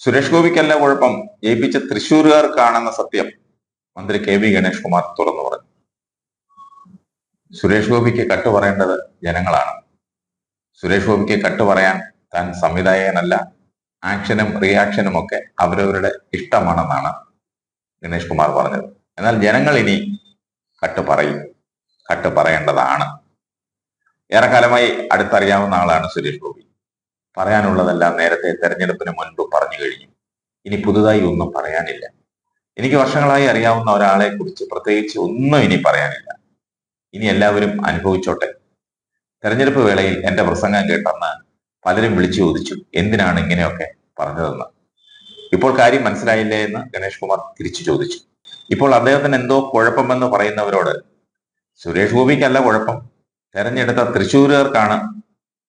സുരേഷ് ഗോപിക്കല്ല കുഴപ്പം? ജയിപ്പിച്ച തൃശ്ശൂരുകാർക്കാണെന്ന സത്യം. മന്ത്രി കെ വി ഗണേഷ് കുമാർ തുറന്നു പറഞ്ഞു. സുരേഷ് ഗോപിക്ക് കട്ട് പറയേണ്ടത് ജനങ്ങളാണ്. സുരേഷ് ഗോപിക്ക് കട്ട് പറയാൻ താൻ സംവിധായകനല്ല. ആക്ഷനും റിയാക്ഷനും ഒക്കെ അവരവരുടെ ഇഷ്ടമാണെന്നാണ് ഗണേഷ് കുമാർ പറഞ്ഞത്. എന്നാൽ ജനങ്ങൾ ഇനി കട്ട് പറയും. കട്ട് പറയേണ്ടതാണ്. ഏറെക്കാലമായി അടുത്തറിയാവുന്ന ആളാണ് സുരേഷ് ഗോപി. പറയാനുള്ളതെല്ലാം നേരത്തെ തെരഞ്ഞെടുപ്പിന് മുൻപ് പറഞ്ഞു കഴിഞ്ഞു. ഇനി പുതുതായി ഒന്നും പറയാനില്ല. എനിക്ക് വർഷങ്ങളായി അറിയാവുന്ന ഒരാളെ കുറിച്ച് പ്രത്യേകിച്ച് ഒന്നും ഇനി പറയാനില്ല. ഇനി എല്ലാവരും അനുഭവിച്ചോട്ടെ. തെരഞ്ഞെടുപ്പ് വേളയിൽ എന്റെ പ്രസംഗം കേട്ടെന്ന് പലരും വിളിച്ചു ചോദിച്ചു എന്തിനാണ് ഇങ്ങനെയൊക്കെ പറഞ്ഞതെന്ന്. ഇപ്പോൾ കാര്യം മനസ്സിലായില്ലേ എന്ന് ഗണേഷ് കുമാർ തിരിച്ചു ചോദിച്ചു. ഇപ്പോൾ അദ്ദേഹത്തിന് എന്തോ കുഴപ്പമെന്ന് പറയുന്നവരോട് സുരേഷ് ഗോപിക്കല്ല കുഴപ്പം. തെരഞ്ഞെടുത്ത തൃശ്ശൂരുകാർക്കാണ്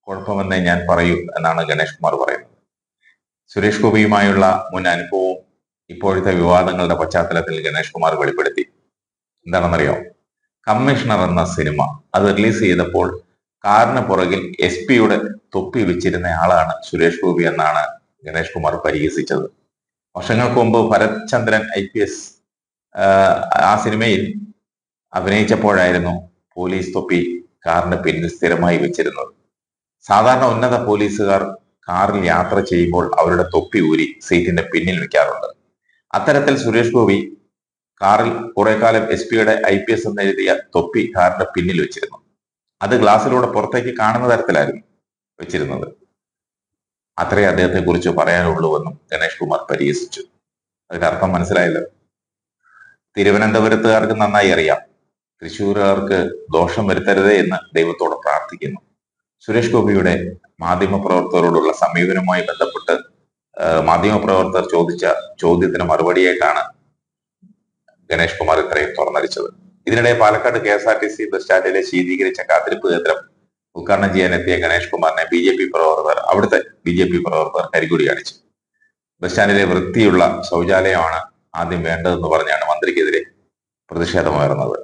കുഴപ്പമെന്നേ ഞാൻ പറയൂ എന്നാണ് ഗണേഷ് കുമാർ പറയുന്നത്. സുരേഷ് ഗോപിയുമായുള്ള മുൻ അനുഭവവും ഇപ്പോഴത്തെ വിവാദങ്ങളുടെ പശ്ചാത്തലത്തിൽ ഗണേഷ് കുമാർ വെളിപ്പെടുത്തി. എന്താണെന്നറിയോ? കമ്മീഷണർ എന്ന സിനിമ അത് റിലീസ് ചെയ്തപ്പോൾ കാറിന് പുറകിൽ എസ് പിയുടെ തൊപ്പി വെച്ചിരുന്ന ആളാണ് സുരേഷ് ഗോപി എന്നാണ് ഗണേഷ് കുമാർ പരിഹസിച്ചത്. വർഷങ്ങൾക്ക് മുമ്പ് Bharath Chandran I P S ആ സിനിമയിൽ അഭിനയിച്ചപ്പോഴായിരുന്നു പോലീസ് തൊപ്പി കാറിന് പിന്നിൽ സ്ഥിരമായി വെച്ചിരുന്നത്. സാധാരണ ഉന്നത പോലീസുകാർ കാറിൽ യാത്ര ചെയ്യുമ്പോൾ അവരുടെ തൊപ്പി ഊരി സീറ്റിന്റെ പിന്നിൽ വെക്കാറുണ്ട്. അത്തരത്തിൽ സുരേഷ് ഗോപി കാറിൽ കുറെ കാലം എസ് പിയുടെ ഐ പി എസ് എന്നെഴുതിയ തൊപ്പി കാറിന്റെ പിന്നിൽ വെച്ചിരുന്നു. അത് ഗ്ലാസ്സിലൂടെ പുറത്തേക്ക് കാണുന്ന തരത്തിലായിരുന്നു വെച്ചിരുന്നത്. അത്രേ അദ്ദേഹത്തെ കുറിച്ച് പറയാനുള്ളൂവെന്നും ഗണേഷ് കുമാർ പരിഹസിച്ചു അതിന്റെ അർത്ഥം മനസ്സിലായല്ലോ? തിരുവനന്തപുരത്തുകാർക്ക് നന്നായി അറിയാം. തൃശ്ശൂരുകാർക്ക് ദോഷം വരുത്തരുതേ എന്ന് ദൈവത്തോട് പ്രാർത്ഥിക്കുന്നു. സുരേഷ് ഗോപിയുടെ മാധ്യമ പ്രവർത്തകരോടുള്ള സമീപനവുമായി ബന്ധപ്പെട്ട് മാധ്യമ പ്രവർത്തകർ ചോദിച്ച ചോദ്യത്തിന് മറുപടിയായിട്ടാണ് ഗണേഷ് കുമാർ ഇത്രയും തുറന്നടിച്ചത്. ഇതിനിടെ Palakkad K S R T C bus സ്റ്റാൻഡിലെ ശീതീകരിച്ച കാത്തിരിപ്പ് കേന്ദ്രം ഉദ്ഘാടനം ചെയ്യാനെത്തിയ ഗണേഷ് കുമാറിനെ ബി ജെ പി പ്രവർത്തകർ അവിടുത്തെ ബി ജെ പി പ്രവർത്തകർ കരികൂടി കാണിച്ചു. ബസ് സ്റ്റാൻഡിലെ വൃത്തിയുള്ള ശൗചാലയമാണ് ആദ്യം വേണ്ടതെന്ന് പറഞ്ഞാണ് മന്ത്രിക്കെതിരെ പ്രതിഷേധമുയർന്നത്.